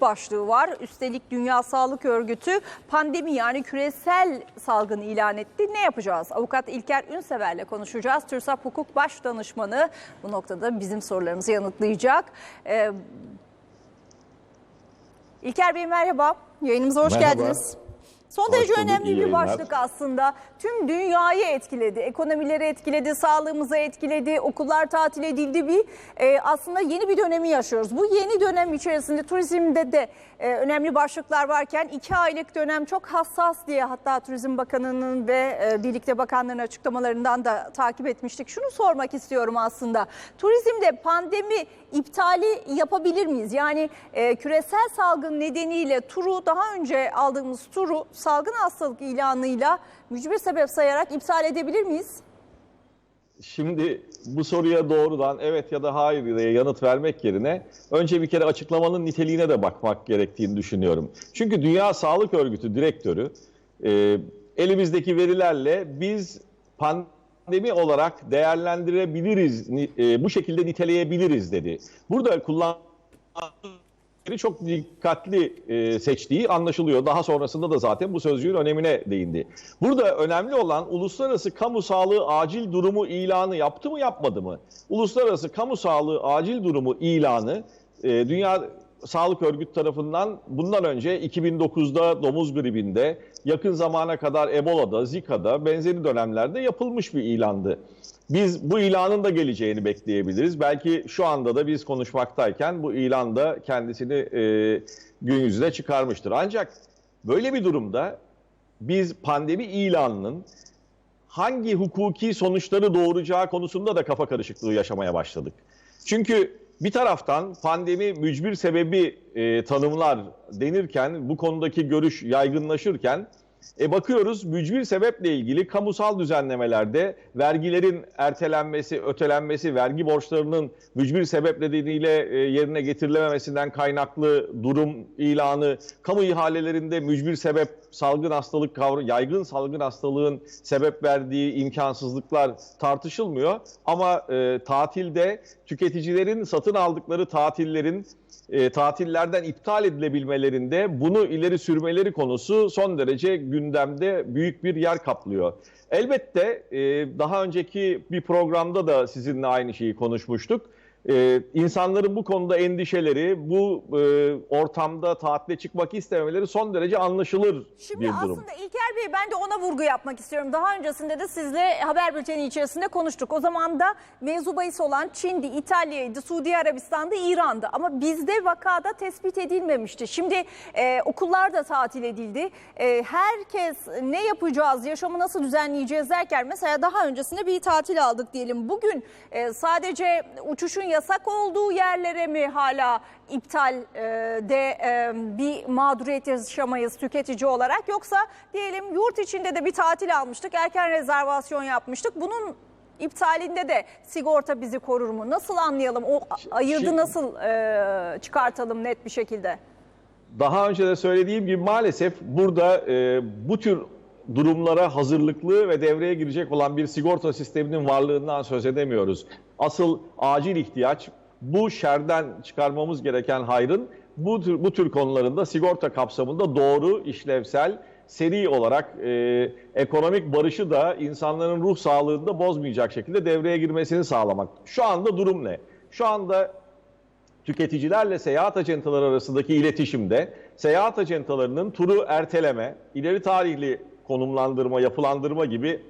başlığı var. Üstelik Dünya Sağlık Örgütü pandemi yani küresel salgın ilan etti. Ne yapacağız? Avukat İlker Ünsever'le konuşacağız. TÜRSAP Hukuk Baş Danışmanı bu noktada bizim sorularımızı yanıtlayacak. Ee, İlker Bey merhaba. Yayınımıza hoş Merhaba. geldiniz. Son derece bulduk, önemli bir yayınlar. başlık aslında. Tüm dünyayı etkiledi, ekonomileri etkiledi, sağlığımızı etkiledi, okullar tatil edildi. Bir e, aslında yeni bir dönemi yaşıyoruz. Bu yeni dönem içerisinde turizmde de e, önemli başlıklar varken iki aylık dönem çok hassas diye hatta Turizm Bakanı'nın ve e, birlikte bakanların açıklamalarından da takip etmiştik. Şunu sormak istiyorum aslında. Turizmde pandemi iptali yapabilir miyiz? Yani e, küresel salgın nedeniyle turu daha önce aldığımız turu salgın hastalık ilanıyla mücbir sebep sayarak iptal edebilir miyiz? Şimdi bu soruya doğrudan evet ya da hayır diye yanıt vermek yerine önce bir kere açıklamanın niteliğine de bakmak gerektiğini düşünüyorum. Çünkü Dünya Sağlık Örgütü direktörü e, elimizdeki verilerle biz pandemi olarak değerlendirebiliriz, e, bu şekilde niteleyebiliriz dedi. Burada kullanılan çok dikkatli e, seçtiği anlaşılıyor. Daha sonrasında da zaten bu sözcüğün önemine değindi. Burada önemli olan uluslararası kamu sağlığı acil durumu ilanı yaptı mı yapmadı mı? Uluslararası kamu sağlığı acil durumu ilanı e, Dünya Sağlık Örgütü tarafından bundan önce 2009'da domuz gribinde, yakın zamana kadar Ebola'da, Zika'da benzeri dönemlerde yapılmış bir ilandı. Biz bu ilanın da geleceğini bekleyebiliriz. Belki şu anda da biz konuşmaktayken bu ilan da kendisini e, gün yüzüne çıkarmıştır. Ancak böyle bir durumda biz pandemi ilanının hangi hukuki sonuçları doğuracağı konusunda da kafa karışıklığı yaşamaya başladık. Çünkü bir taraftan pandemi mücbir sebebi e, tanımlar denirken, bu konudaki görüş yaygınlaşırken, e bakıyoruz mücbir sebeple ilgili kamusal düzenlemelerde vergilerin ertelenmesi, ötelenmesi, vergi borçlarının mücbir sebep nedeniyle e, yerine getirilememesinden kaynaklı durum ilanı, kamu ihalelerinde mücbir sebep salgın hastalık kavramı, yaygın salgın hastalığın sebep verdiği imkansızlıklar tartışılmıyor. Ama e, tatilde tüketicilerin satın aldıkları tatillerin e, tatillerden iptal edilebilmelerinde bunu ileri sürmeleri konusu son derece gündemde büyük bir yer kaplıyor. Elbette e, daha önceki bir programda da sizinle aynı şeyi konuşmuştuk. E, insanların bu konuda endişeleri, bu e, ortamda tatile çıkmak istememeleri son derece anlaşılır Şimdi bir durum. aslında İlker Bey ben de ona vurgu yapmak istiyorum. Daha öncesinde de sizle haber bülteni içerisinde konuştuk. O zaman da mevzu bahis olan Çin'di, İtalya'ydı, Suudi Arabistan'dı, İran'dı. Ama bizde vakada tespit edilmemişti. Şimdi e, okullar da tatil edildi. E, herkes ne yapacağız, yaşamı nasıl düzenleyeceğiz derken mesela daha öncesinde bir tatil aldık diyelim. Bugün e, sadece uçuşun yasak olduğu yerlere mi hala iptal e, de e, bir mağduriyet yaşamayız tüketici olarak yoksa diyelim yurt içinde de bir tatil almıştık erken rezervasyon yapmıştık bunun iptalinde de sigorta bizi korur mu? Nasıl anlayalım? O ayırdı nasıl e, çıkartalım net bir şekilde? Daha önce de söylediğim gibi maalesef burada bu tür durumlara hazırlıklı ve devreye girecek olan bir sigorta sisteminin varlığından söz edemiyoruz. Asıl acil ihtiyaç bu şerden çıkarmamız gereken hayrın bu tür, bu tür konularında sigorta kapsamında doğru, işlevsel, seri olarak e, ekonomik barışı da insanların ruh sağlığını da bozmayacak şekilde devreye girmesini sağlamak. Şu anda durum ne? Şu anda tüketicilerle seyahat acentaları arasındaki iletişimde seyahat acentalarının turu erteleme, ileri tarihli konumlandırma, yapılandırma gibi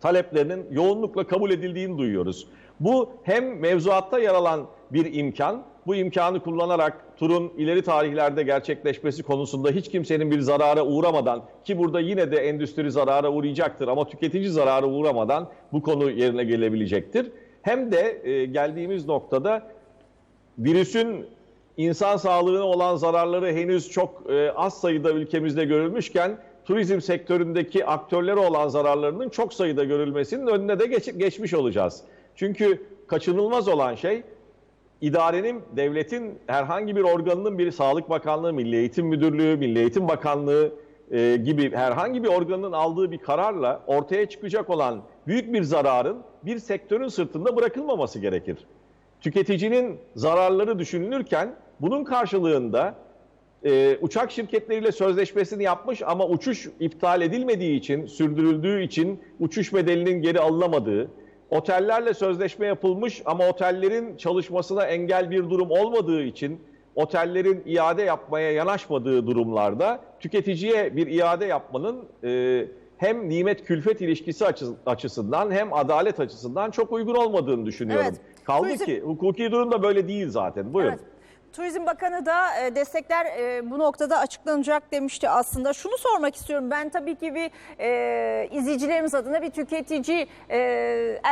taleplerinin yoğunlukla kabul edildiğini duyuyoruz. Bu hem mevzuatta yer alan bir imkan, bu imkanı kullanarak turun ileri tarihlerde gerçekleşmesi konusunda hiç kimsenin bir zarara uğramadan ki burada yine de endüstri zarara uğrayacaktır ama tüketici zarara uğramadan bu konu yerine gelebilecektir. Hem de e, geldiğimiz noktada virüsün insan sağlığına olan zararları henüz çok e, az sayıda ülkemizde görülmüşken turizm sektöründeki aktörlere olan zararlarının çok sayıda görülmesinin önüne de geç- geçmiş olacağız. Çünkü kaçınılmaz olan şey idarenin, devletin herhangi bir organının bir Sağlık Bakanlığı, Milli Eğitim Müdürlüğü, Milli Eğitim Bakanlığı e, gibi herhangi bir organın aldığı bir kararla ortaya çıkacak olan büyük bir zararın bir sektörün sırtında bırakılmaması gerekir tüketicinin zararları düşünülürken bunun karşılığında e, uçak şirketleriyle sözleşmesini yapmış ama uçuş iptal edilmediği için, sürdürüldüğü için uçuş bedelinin geri alınamadığı, otellerle sözleşme yapılmış ama otellerin çalışmasına engel bir durum olmadığı için otellerin iade yapmaya yanaşmadığı durumlarda tüketiciye bir iade yapmanın e, hem nimet külfet ilişkisi açı- açısından hem adalet açısından çok uygun olmadığını düşünüyorum. Evet. Kaldı Turizm- ki hukuki durum da böyle değil zaten. Buyurun. Evet. Turizm Bakanı da e, destekler e, bu noktada açıklanacak demişti aslında. Şunu sormak istiyorum. Ben tabii ki bir e, izleyicilerimiz adına bir tüketici e,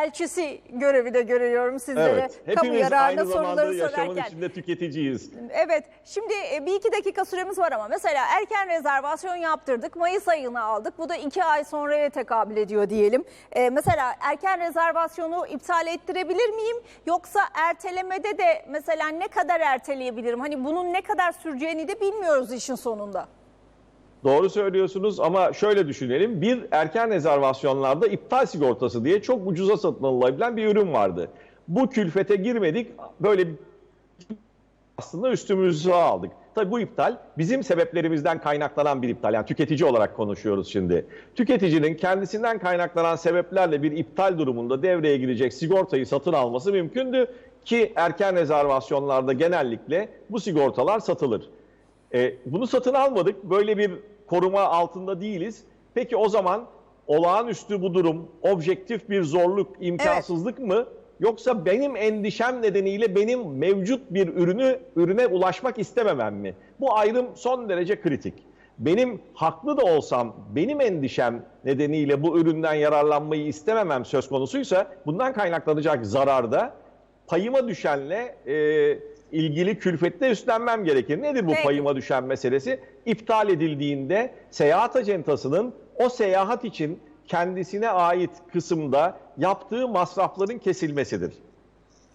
elçisi görevi de görüyorum sizlere. Evet. Kamu Hepimiz yararına aynı zamanda soruları yaşamın sorarken. içinde tüketiciyiz. Evet. Şimdi e, bir iki dakika süremiz var ama mesela erken rezervasyon yaptırdık. Mayıs ayını aldık. Bu da iki ay sonraya tekabül ediyor diyelim. E, mesela erken rezervasyonu iptal ettirebilir miyim? Yoksa ertelemede de mesela ne kadar erteleyebilirim? Hani bunun ne kadar süreceğini de bilmiyoruz işin sonunda. Doğru söylüyorsunuz ama şöyle düşünelim. Bir erken rezervasyonlarda iptal sigortası diye çok ucuza satın alınabilen bir ürün vardı. Bu külfete girmedik. Böyle aslında üstümüzü aldık. Tabii bu iptal bizim sebeplerimizden kaynaklanan bir iptal. Yani tüketici olarak konuşuyoruz şimdi. Tüketicinin kendisinden kaynaklanan sebeplerle bir iptal durumunda devreye girecek sigortayı satın alması mümkündü ki erken rezervasyonlarda genellikle bu sigortalar satılır. E, bunu satın almadık. Böyle bir koruma altında değiliz. Peki o zaman olağanüstü bu durum objektif bir zorluk, imkansızlık mı? Yoksa benim endişem nedeniyle benim mevcut bir ürünü ürüne ulaşmak istememem mi? Bu ayrım son derece kritik. Benim haklı da olsam benim endişem nedeniyle bu üründen yararlanmayı istememem söz konusuysa bundan kaynaklanacak zararda payıma düşenle e, ilgili külfette üstlenmem gerekir. Nedir bu Peki. payıma düşen meselesi? İptal edildiğinde seyahat acentasının o seyahat için kendisine ait kısımda yaptığı masrafların kesilmesidir.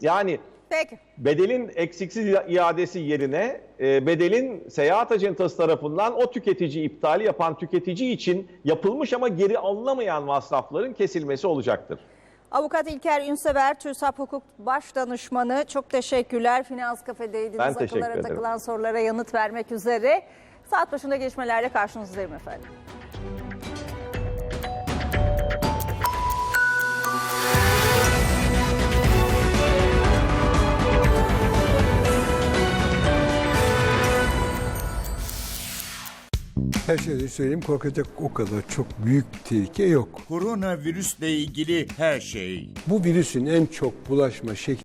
Yani Peki. bedelin eksiksiz iadesi yerine e, bedelin seyahat acentası tarafından o tüketici iptali yapan tüketici için yapılmış ama geri alınamayan masrafların kesilmesi olacaktır. Avukat İlker Ünsever, TÜRSAP Hukuk Baş Danışmanı. Çok teşekkürler. Finans kafedeydiniz. Ben teşekkür Akıllara ederim. takılan sorulara yanıt vermek üzere. Saat başında gelişmelerle karşınızdayım efendim. Her şeyi söyleyeyim korkacak o kadar çok büyük tehlike yok. Koronavirüsle ilgili her şey. Bu virüsün en çok bulaşma şekli